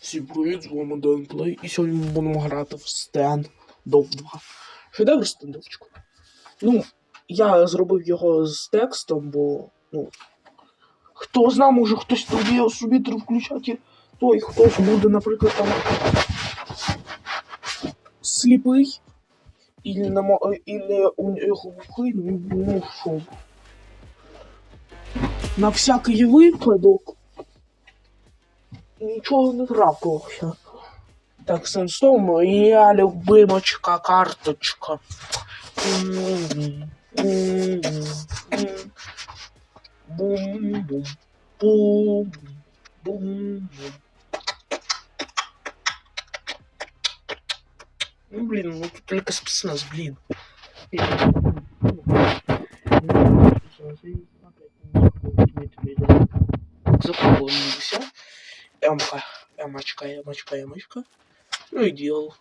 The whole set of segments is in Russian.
Всім привіт, з вами Денплей. І сьогодні ми будемо грати в Stand Dog 2. Шедевр стендовчику. Ну, я зробив його з текстом, бо, ну. Хто знає, може хтось тобі субтитри включати, той хтось буде, наприклад, там. Сліпий. Ілі, нема, ілі у нього глухий, ну, ну що. На всякий випадок нічого не трапилося. Так, Сенстом, моя любимочка карточка. Бум-бум. Бум. Бум. Ну, блин, ну тут только спецназ, блин. Запомнился. Эмка, эмочка, эмочка, эмочка. Ну и делал.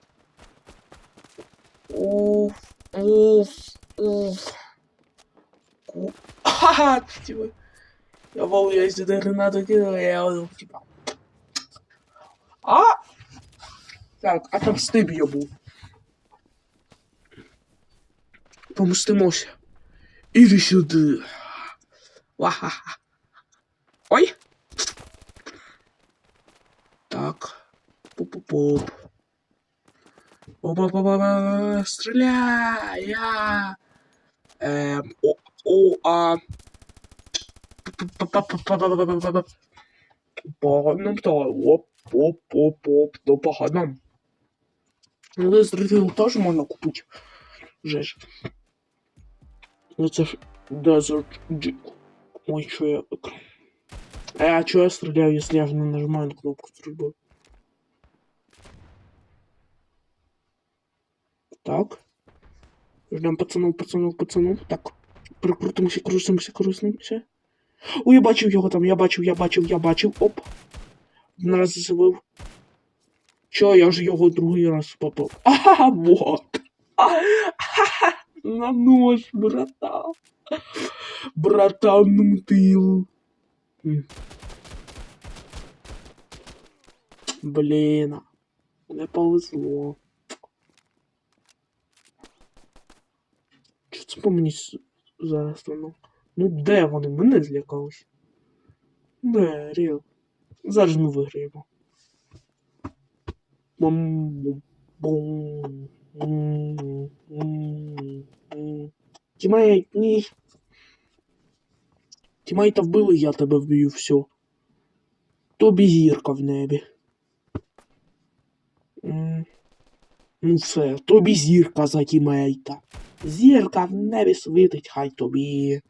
Уф, уф, уф. Ку... Ха-ха, типа. Я вол, я из Рената я типа. А? Так, а там стиб я був. Помстимося. Іди сюди. Ва-ха-ха. Ой. оп. оп оп оп оп я, Эм, о, о, а... Погнам то, оп, оп, оп, оп, да погнам. Ну, Дезертил тоже можно купить. Жесть. Ну, это ж Desert Ой, чё я... Э, а что я стреляю, если я же нажимаю на кнопку стрельбы? Так. Ждем пацанов, пацанов, пацанов. Так. Прикрутимося, крутимося, крутимося. Ой, я бачив його там, я бачив, я бачив, я бачив. Оп. Раз забив. Чо, я ж його другий раз попав. Ага, вот. Ага, на нож, братан. Братан, тыл. Блін. Не повезло. Що мені зараз воно? Ну де вони? Мене злякались. Де, Ріл? Зараз ми виграємо. Тімейт, ні. Тімейта вбили, я тебе вб'ю, все. Тобі зірка в небі. Ну все, тобі зірка за тімейта. Зірка в небі світить, хай тобі.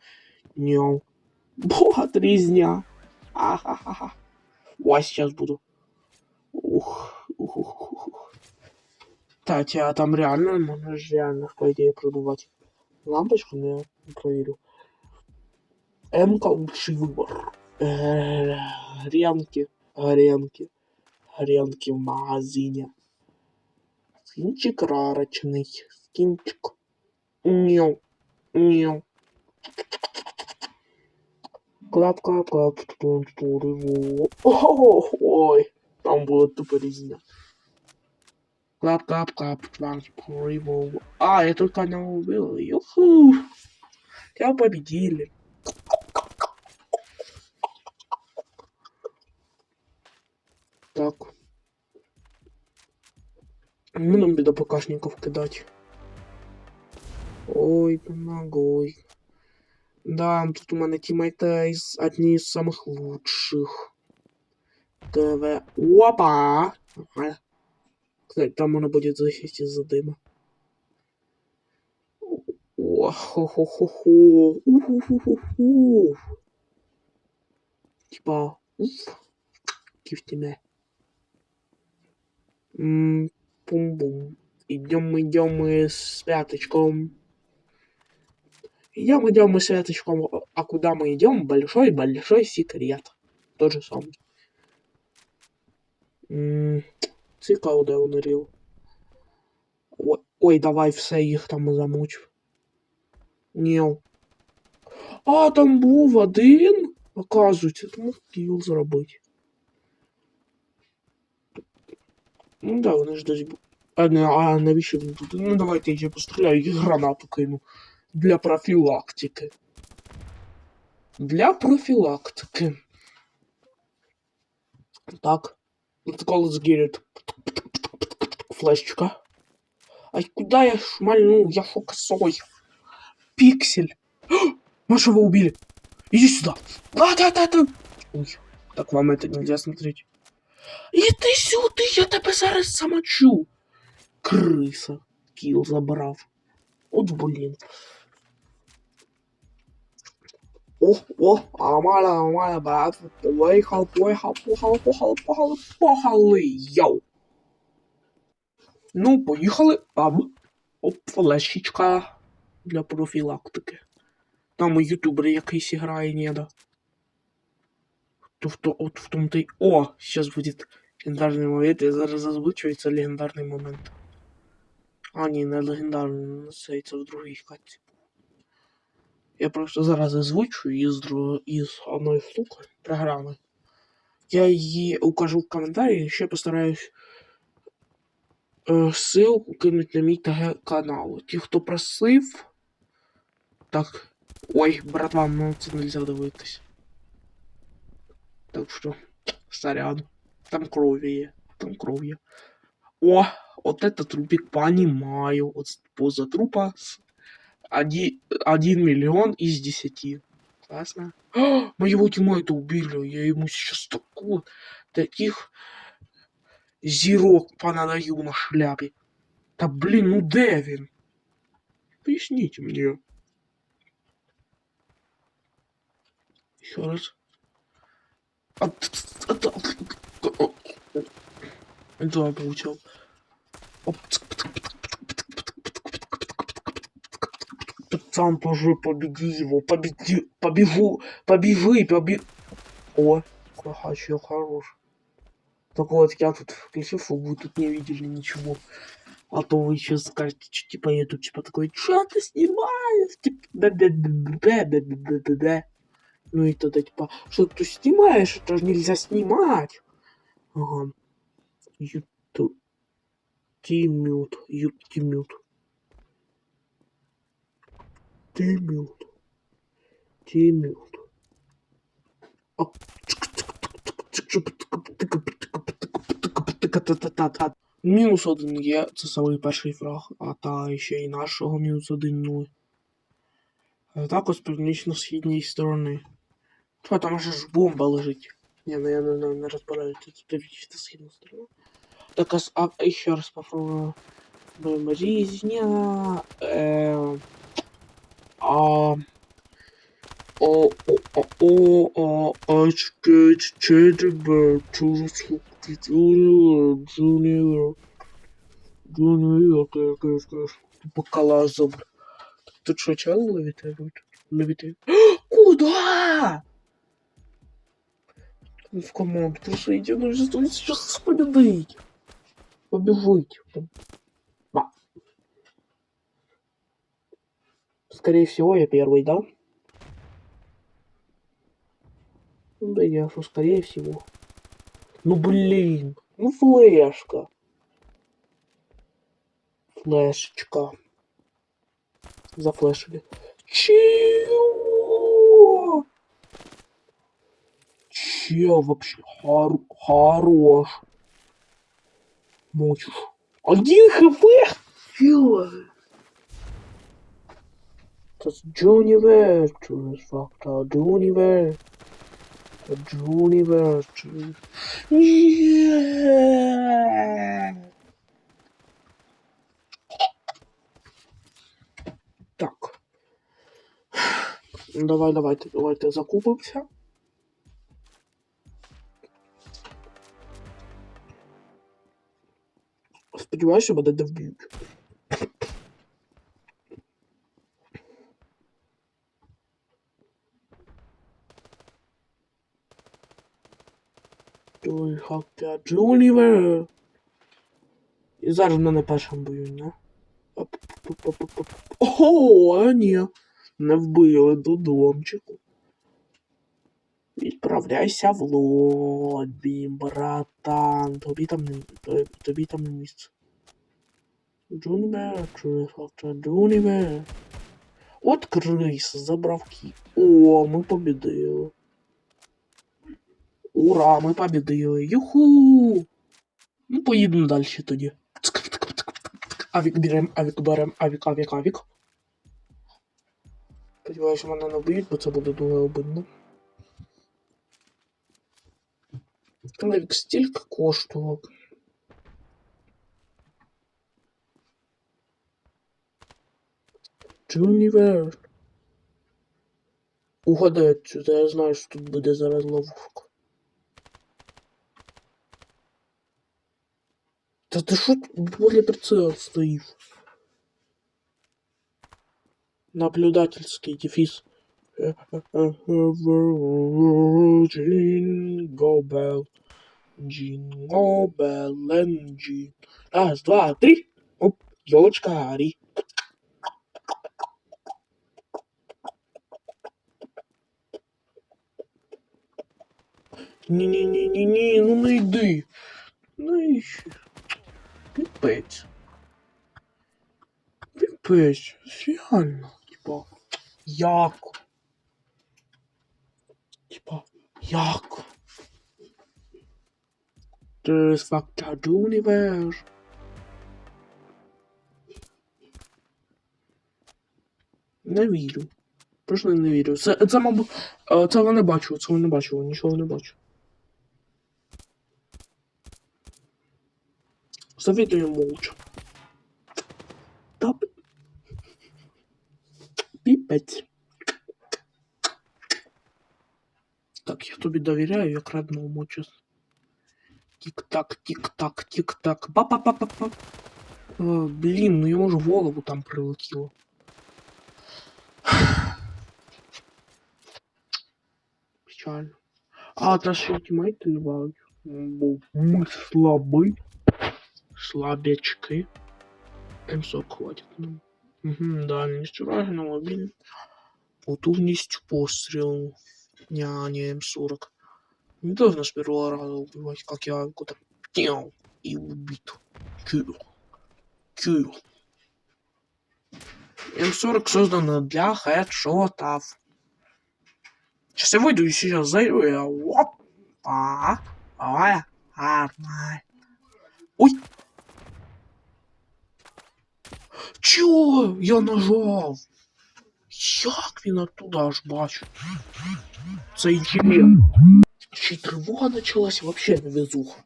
Ньо. Бога трізня. Ахахаха. Ось сейчас буду. Ух, ух, ух, ух, ух. Кстати, а там реально, можно же реально, по идее, продувать. Лампочку, но я проверю. МК лучший выбор. Э, Гренки, гренки, гренки в магазине. Скинчик рарочный, скинчик. Ньо, ньо. Клап, клап, клап, туру. Ого, ой, там было тупо резня. Клап, клап, клап, туру. А, я только одного убил. Юху. Я победили. Так. Мы нам бедопокашников кидать. Ой, ногой. Да, тут у мене тімейта із одні із самих лучших. ТВ. Опа! Ага. Кстати, там можно будет защитить из-за дыма. О-хо-хо-хо-хо. Уху-ху-ху-ху. Типа, уф. Кифтиме. М, Пум-бум. Идем, мы идем мы с пяточком. Идем, идем мы с пяточком. А куда мы идем? Большой-большой секрет. Тот же самый. М, Цікаво, де вони рів. Ой, ой, давай все їх там замучив. Ні. А, там був один. Оказується, тому кіл зробити. Ну да, вони ж десь. бу- А, не, а навіщо він тут? Ну давайте я ще постріляю і гранату кину. Для профілактики. Для профілактики. Так. Let's call it get it. Флешечка. Ай, куда я шмальну? Я шо косой? Пиксель. Маша, вы убили. Иди сюда. Да, да, да, да. Ой, так вам это нельзя смотреть. Іди сюди, я тебе зараз замочу. Криса. Кіл забрав. От блін. 我我阿妈了，阿妈了，把不会好，不会好，不好，不好，不好，不好了 йоу. Ну, поїхали. Там. Оп, флешечка для профілактики. Там ютубер якийсь грає, неда. То, то, от в том той. О, сейчас будет легендарний момент. Я зараз зазвичується легендарний момент. А, ні, не легендарний, це в другій хаті. Я просто зараз озвучу із, із одної штуки програми. Я її укажу в коментарі, ще постараюсь е, ссылку кинуть на мій канал. Ті, хто просив. Так. Ой, братва, ну це нельзя дивитись. Так що, сорян. Там крові є. Там кров є. О, от это трупик понимаю. Вот поза трупа 1, 1 миллион из 10. Классно. О, моего Тима это убили. Я ему сейчас такого, таких зирок понадаю на шляпе. Да блин, ну Дэвин. Поясните мне. Еще раз. Это получил. Оп, Пацан, тоже победи его, победи, побегу, побежи, побеги. О, какой я хорош. Так вот, я тут включил, чтобы вы тут не видели ничего. А то вы сейчас скажете, что типа я тут типа такой, что ты снимаешь? Типа, да да да да да да да да Ну и тогда типа, что ты снимаешь? Это же нельзя снимать. Ага. Ютуб. Тимют. Ютимют. Тимют. Оп. Мінус один є, це самий перший фраг, а та ще й нашого мінус один нуль. А так ось північно-східній сторони. Що там же ж бомба лежить? Не, ну я не, не, не розбираюся, це північно-східна сторона. Так, а, ще раз попробую. Будем різня. Е, A O O O A Skate Chadbell Junior Junior Junior Бакала забр. Тут що чел ловити? Ловити. Куда? В команду, потому что идем, ну сейчас победить. Побежить. Скорее всего, я первый, да? Да я что, скорее всего. Ну блин, ну флешка. Флешечка. Зафлешили. Чего? Че вообще? Хор- хорош. Мочишь. Один хп? Чё? That's Juniverse. Juniverse fucked out. Juniverse. Juniverse. Yeah. Так. Давай, давайте, давайте закупимося. Сподіваюся, мене не вб'ють. Ой, хапя, І зараз мене першим бою, не? Ого, ні. Не вбили додомчику. Відправляйся в лобі, братан. Тобі там не, тобі, тобі там не місце. Джунібер, Джунібер, Джунібер. От крис, забрав кі. О, ми побідили. Ура, ми побідили. Юху! Ну, поїдемо далі тоді. Авік берем, авік берем, авік, авік, авік. Сподіваюся, мене не вб'ють, бо це буде дуже обидно. Авік стільки коштував. Джунівер. Угадай я знаю, що тут буде зараз ловушка. Та ти що тут возле прицела стоїш? Наблюдательский дефис. Jingle bell, jingle bell engine. Раз, два, три. Оп, елочка Ари. Ні-ні-ні-ні-ні, ну не йди. Ну і ще. Піпець. Піпець, реально. Типа, як? Типа, як? Це фактор універ. Не вірю. Просто не вірю. Це, це мабуть, е, це не бачу, цього не бачу, нічого не бачу. Завідую молча. Та пи- піпець. Так, я тобі довіряю, як родному чесно. Тік-так, тік-так, тік-так. Па-па-па-па-па. Е, блін, ну йому ж в голову там прилетіло. Печально. А, та ще тімейти ливають. Бо ми слабі. Слабячки. М40 хватить нам. Угу, дальність ураження, мобіль. Готовність пострілу. Не, не М40. Не должно с первого раза убивать, как я его так тяу и убит. Кил. Кил. М40 создана для хедшотов. Сейчас я выйду и сейчас зайду и я... Опа! Ой, армай. Ой! Чого? Я нажав? Як він оттуда аж бачить? Це є. Ще й тривога почалась, вообще невезуха.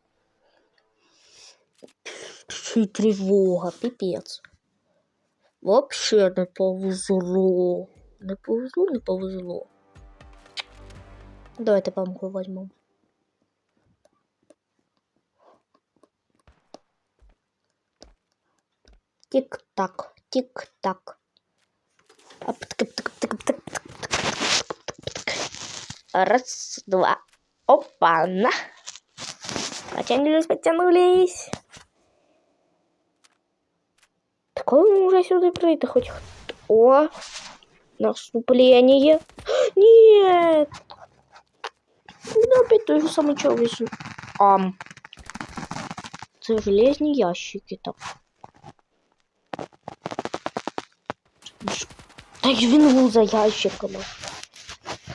Чи тривога, пипец. Вообще не повезло. Не повезло, не повезло. Давайте памку возьмем. Тик-так, тик-так. Раз, два. Опа, на. Потянулись, потянулись. Такой мы уже сюда прийти хоть. х- О, наступление. Нет. Ну, опять той же самый человек. Ам. Це железні ящики там. Так він був за ящиками.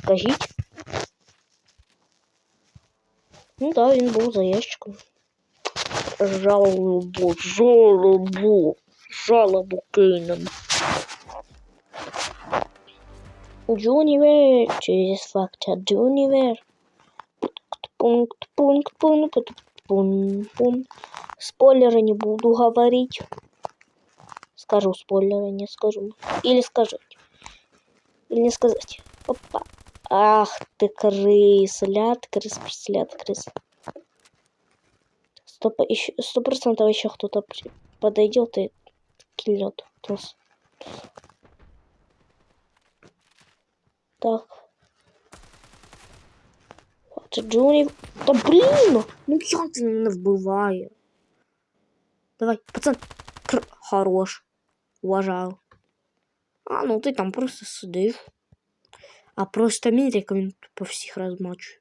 Скажіть. Ну да, він був за ящиком. Жалобу, жалобу, жалобу кинем. Джунівер, через фактор Джунівер. Пункт, пункт, пункт, пункт, пункт. Спойлеры не буду говорить. Скажу спойлеры, не скажу. Или скажите. Или не сказать. Опа. Ах ты крыс, ляд, крыс, крыс, ляд, крыс. Сто, еще, сто процентов еще кто-то при- подойдет и кильнет нас. Так. Це Джуні. Та блін! Ну як він мене вбиває? Давай, пацан. Кр... Хорош. Уважаю. А, ну ти там просто сидиш. А просто Мірік він по всіх розмачує.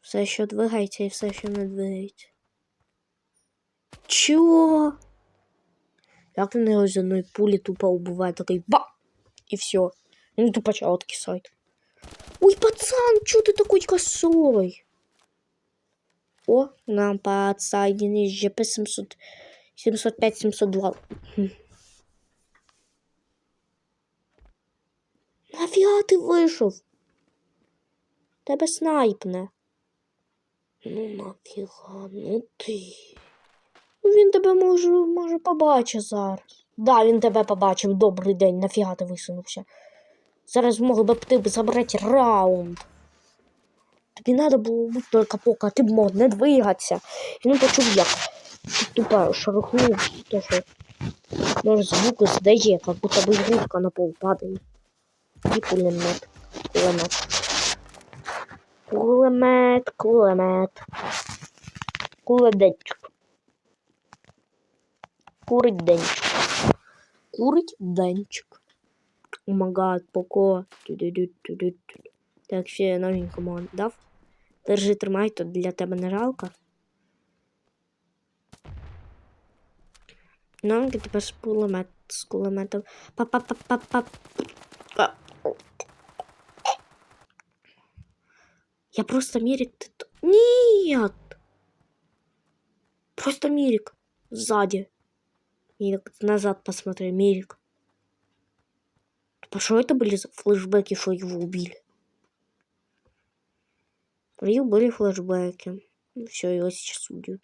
Все, що двигається, і все, що не двигається. Чого? Як він його з одної пулі тупо убиває, такий ба! І все. Він тупо почав откисати. Ой, пацан, чого ти такий косой? О, нам подсоединились ЖП 700, 705-702. Хм. Нафіга ти вийшов? Тебе снайпне. Ну нафіга, ну ти. Ну, Він тебе може, може побачить зараз. Да, він тебе побачив. Добрий день, нафіга ти висунувся. Зараз мог би б ти забрати раунд. Тобі треба було бути тільки поки, а ти б мог не двигатися. Він почув як. Тупо шарахнув, то може звук здає, як будто бы игрушка на пол падає. І пулемет. Кулемет. Кулемет, кулемет. Куледенчик. Курить денчик. Курить денчик. Умагат, поко. Так, ще новенькому дав. Держи, тримай, то для тебе не жалко. Новенький тепер з кулемет, з кулеметом. Па-па-па-па-па. Я просто т- Нет! Просто Мирик. Сзади. Мирик, назад посмотри. А что это были флешбеки, что его убили? У были флешбеки. Все, его сейчас убьют.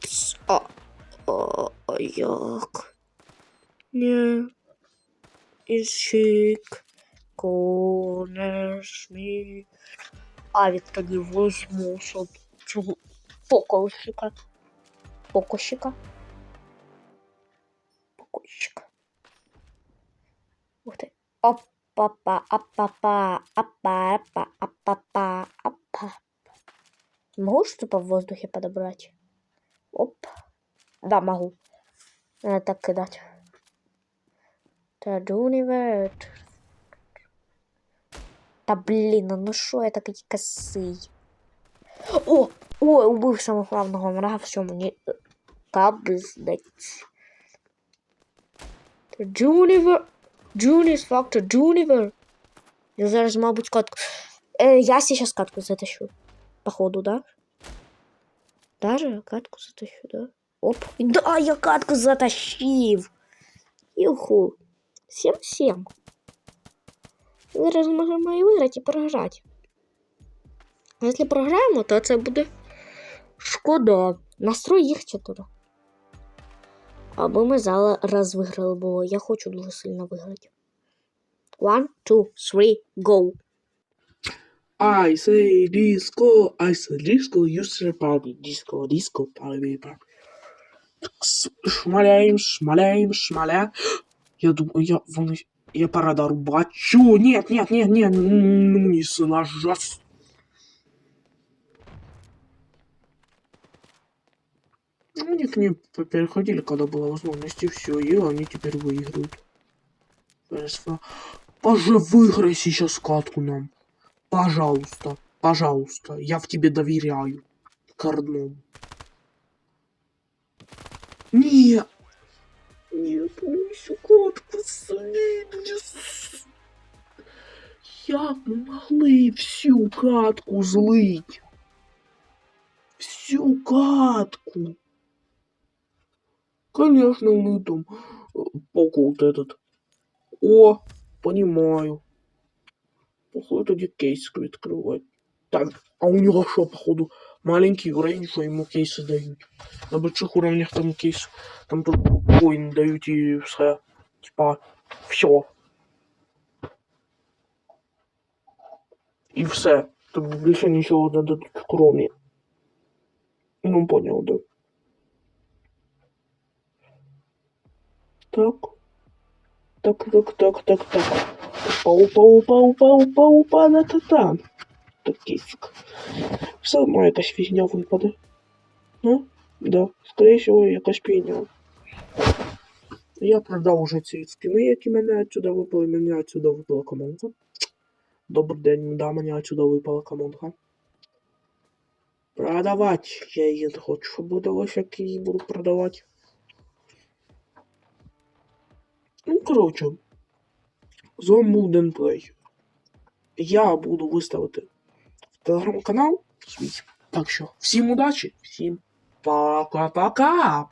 Тс, А, а, а як? Не Ищик. Конеш мій. А від тоді возьму, щоб цього покойщика. Покойщика. Покойщика. Ух ти. Опа-па, апа-па, апа-апа, апа-па, апа. Могу что-то в воздухе подобрать? Оп. Да, могу. Надо так кидать. Та Джунивер. Та блін, ну що я такий косий? О! О, убив самого главного врага, все мені е, кабздець. Та Джунівер. Джуніс, фактор, Джунівер. Я зараз, мабуть, катку. Э, я сейчас катку затащу. Походу, да? Даже катку затащу, да? Оп. Да, я катку затащив. Юху. Всем-всем. Зараз можемо і виграти, і програти. А якщо програємо, то це буде шкода. Настрой їх чотири. Або ми зараз виграли, бо я хочу дуже сильно виграти. One, two, three, go. I say disco, I say disco, you say party, disco, disco, party, party. Шмаляем, шмаляем, шмаля. Я думаю, я, вони, я по радару бачу. Нет, нет, нет, нет, ну не с ножа. Ну, Они к ним переходили, когда была возможность, и все, и они теперь выиграют. Поже, выиграй сейчас катку нам. Пожалуйста, пожалуйста, я в тебе доверяю. Кордном. Нет. Нет, не всю катку слили. Як могли всю катку злить? Всю катку. Конечно, мы там э, поколт этот. О, понимаю. Походу тоді кейс відкривати. Так, а у нього що, походу, маленький уровень, що йому кейси дають. На больших уровнях там кейс, там тут коін дають і все. Типа, все. І все. Тобі більше нічого не дадуть, кроме. Ну, понял, да. Так. Так, так, так, так, так. Опа, опа, опа, опа, опа, опа, на Киск. Все одно якась фігня випаде. Ну, да. Скорее всего, якась фігня. Я продав уже ці скини, які мене отсюда випали. Мені отсюда випала комонка. Добрий день, да, мені отсюда випала комонка. Продавать я її не хочу, щоб буде ось як її буду продавати. Ну, коротше, з вами був Денплей. Я буду виставити телеграм-канал свій. Так що, всім удачі, всім пока-пока!